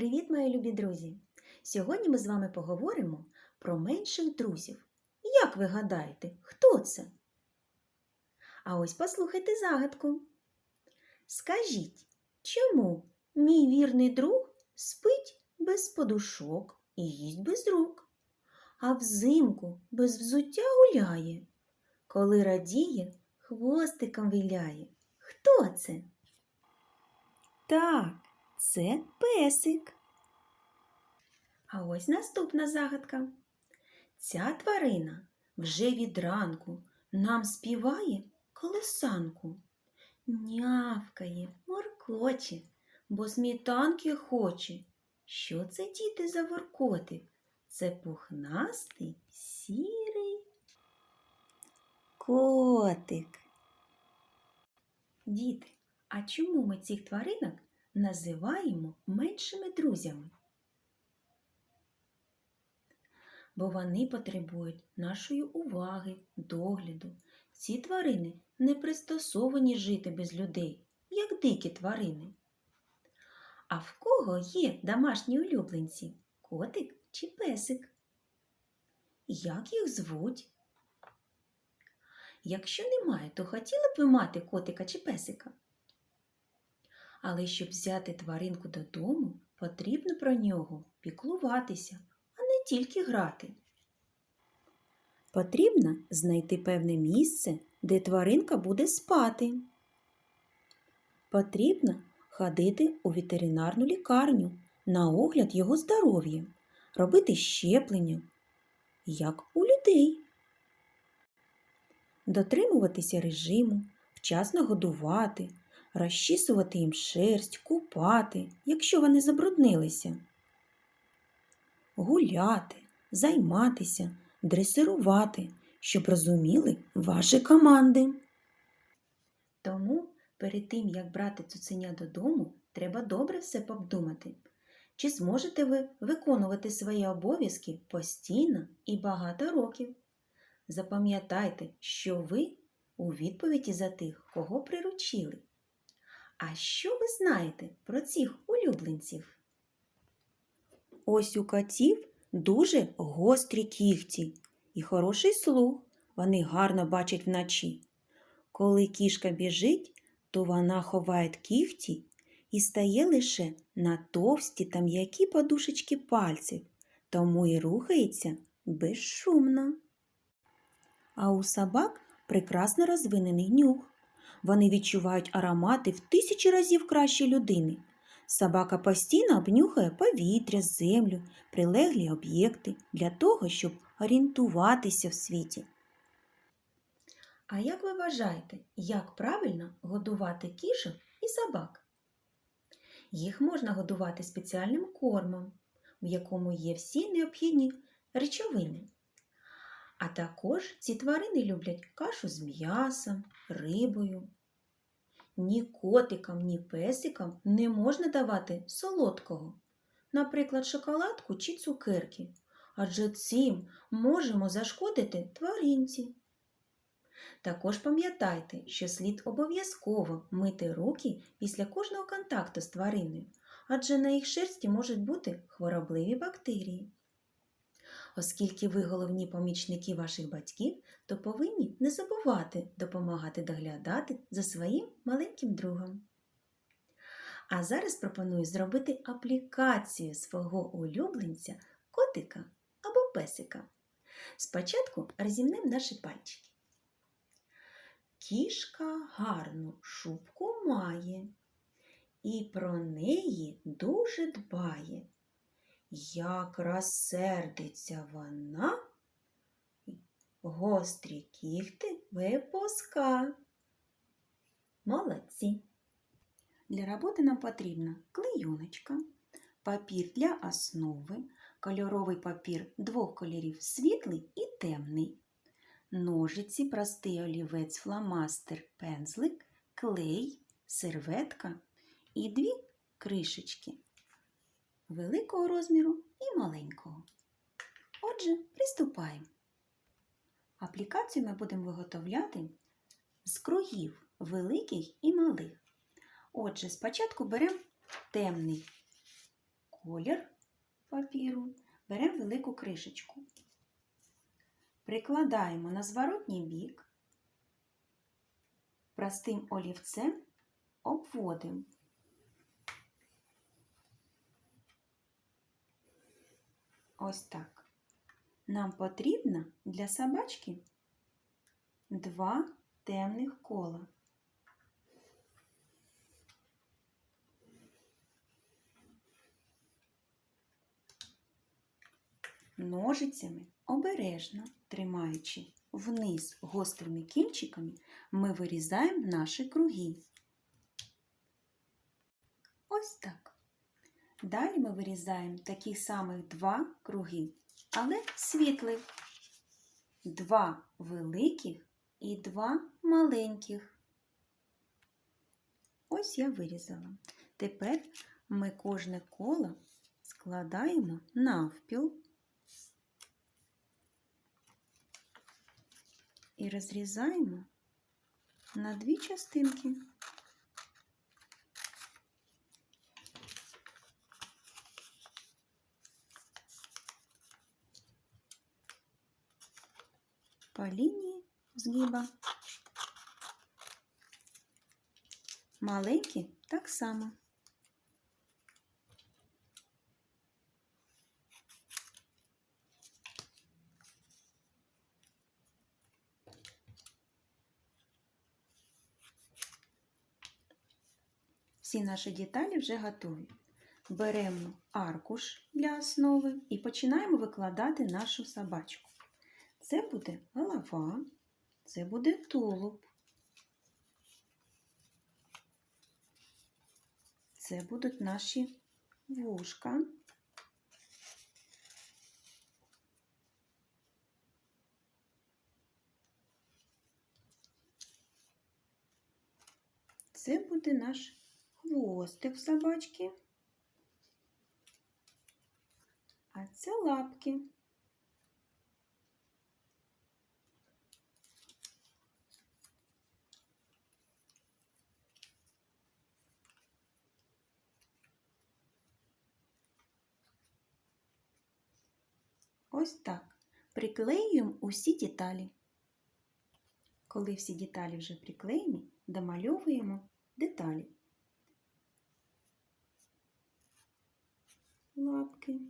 Привіт, мої любі друзі! Сьогодні ми з вами поговоримо про менших друзів. Як ви гадаєте, хто це? А ось послухайте загадку. Скажіть, чому мій вірний друг спить без подушок і їсть без рук, а взимку без взуття гуляє, коли радіє, хвостиком виляє? Хто це? Так, це песик. А ось наступна загадка. Ця тварина вже від ранку нам співає колесанку. Нявкає, моркоче, бо сметанки хоче. Що це діти за воркотик? Це пухнастий сірий котик. Діти, а чому ми цих тваринок називаємо меншими друзями? Бо вони потребують нашої уваги, догляду. Ці тварини не пристосовані жити без людей, як дикі тварини. А в кого є домашні улюбленці? Котик чи песик? Як їх звуть? Якщо немає, то хотіли б ви мати котика чи песика? Але щоб взяти тваринку додому, потрібно про нього піклуватися, а не тільки грати. Потрібно знайти певне місце, де тваринка буде спати. Потрібно ходити у ветеринарну лікарню на огляд його здоров'я, робити щеплення, як у людей. Дотримуватися режиму, вчасно годувати, розчісувати їм шерсть, купати, якщо вони забруднилися, гуляти, займатися, дресирувати, щоб розуміли ваші команди. Тому перед тим, як брати цуценя додому, треба добре все обдумати. Чи зможете ви виконувати свої обов'язки постійно і багато років? Запам'ятайте, що ви у відповіді за тих, кого приручили. А що ви знаєте про цих улюбленців? Ось у котів дуже гострі кігті і хороший слух. Вони гарно бачать вночі. Коли кішка біжить, то вона ховає кігті і стає лише на товсті та м'які подушечки пальців, тому і рухається безшумно. А у собак прекрасно розвинений нюх. Вони відчувають аромати в тисячі разів краще людини. Собака постійно обнюхає повітря, землю, прилеглі об'єкти для того, щоб орієнтуватися в світі. А як ви вважаєте, як правильно годувати кішок і собак? Їх можна годувати спеціальним кормом, в якому є всі необхідні речовини. А також ці тварини люблять кашу з м'ясом, рибою. Ні котикам, ні песикам не можна давати солодкого, наприклад, шоколадку чи цукерки, адже цим можемо зашкодити тваринці. Також пам'ятайте, що слід обов'язково мити руки після кожного контакту з твариною, адже на їх шерсті можуть бути хворобливі бактерії. Оскільки ви головні помічники ваших батьків, то повинні не забувати допомагати доглядати за своїм маленьким другом. А зараз пропоную зробити аплікацію свого улюбленця, котика або песика. Спочатку розімнемо наші пальчики. Кішка гарну шубку має і про неї дуже дбає. Як розсердиться вона, гострі кіхти випуска. Молодці. Для роботи нам потрібна клейоночка, папір для основи, кольоровий папір двох кольорів світлий і темний, ножиці, простий олівець, фломастер, пензлик, клей, серветка і дві кришечки великого розміру і маленького. Отже, приступаємо. Аплікацію ми будемо виготовляти з кругів великих і малих. Отже, спочатку беремо темний колір папіру, беремо велику кришечку, прикладаємо на зворотній бік, простим олівцем обводимо. Ось так. Нам потрібно для собачки два темних кола. Ножицями обережно тримаючи вниз гострими кінчиками, ми вирізаємо наші круги. Ось так. Далі ми вирізаємо таких самих два круги, але світлих. Два великих і два маленьких. Ось я вирізала. Тепер ми кожне коло складаємо навпіл і розрізаємо на дві частинки. По лінії згиба. Маленькі так само. Всі наші деталі вже готові. Беремо аркуш для основи і починаємо викладати нашу собачку. Це буде голова, це буде тулуб. Це будуть наші вушка. Це буде наш хвостик собачки, а це лапки. Ось так. Приклеюємо усі деталі. Коли всі деталі вже приклеєні, домальовуємо деталі. Лапки.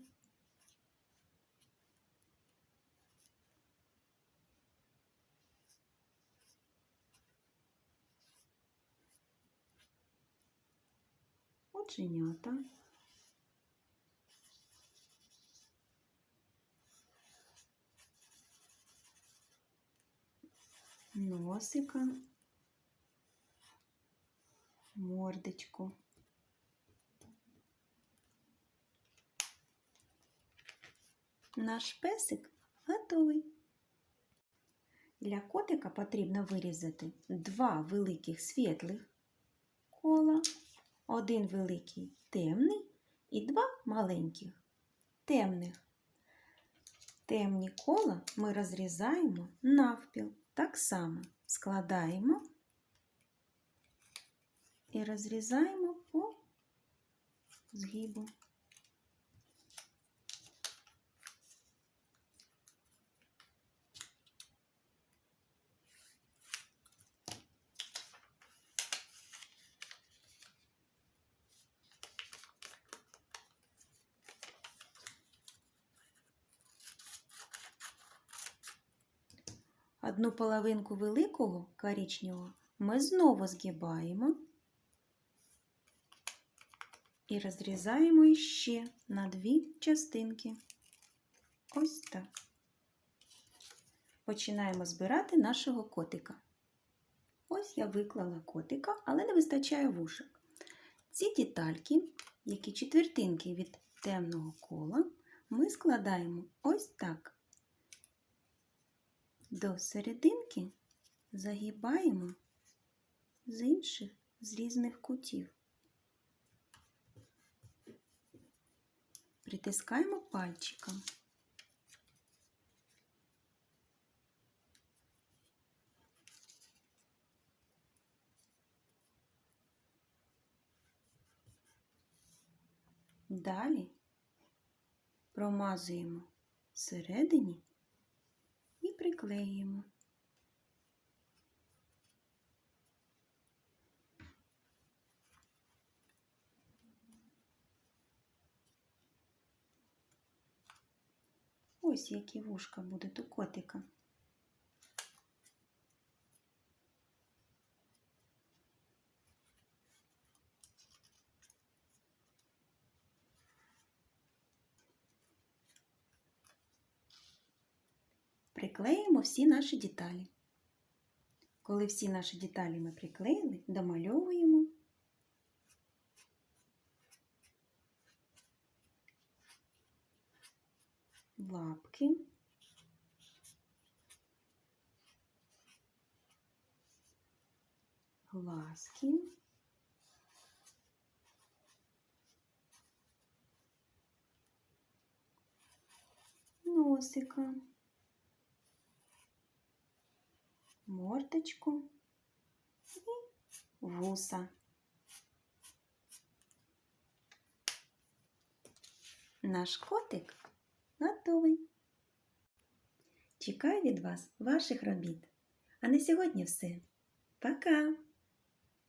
Оченята. Носика, мордочку. Наш песик готовий. Для котика потрібно вирізати два великих світлих кола, один великий темний і два маленьких темних. Темні кола ми розрізаємо навпіл. Так само складаємо і розрізаємо по згибу. Одну половинку великого коричневого ми знову згибаємо і розрізаємо іще на дві частинки. Ось так. Починаємо збирати нашого котика. Ось я виклала котика, але не вистачає вушок. Ці детальки, які четвертинки від темного кола, ми складаємо ось так. До серединки загибаємо з інших з різних кутів. Притискаємо пальчиком. Далі промазуємо всередині і приклеюємо. Ось які вушка будуть у котика. Приклеїмо всі наші деталі. Коли всі наші деталі ми приклеїли, домальовуємо лапки. Глазки. Носика. Мордочку і вуса. Наш котик готовий. Чекаю від вас ваших робіт. А на сьогодні все. Пока!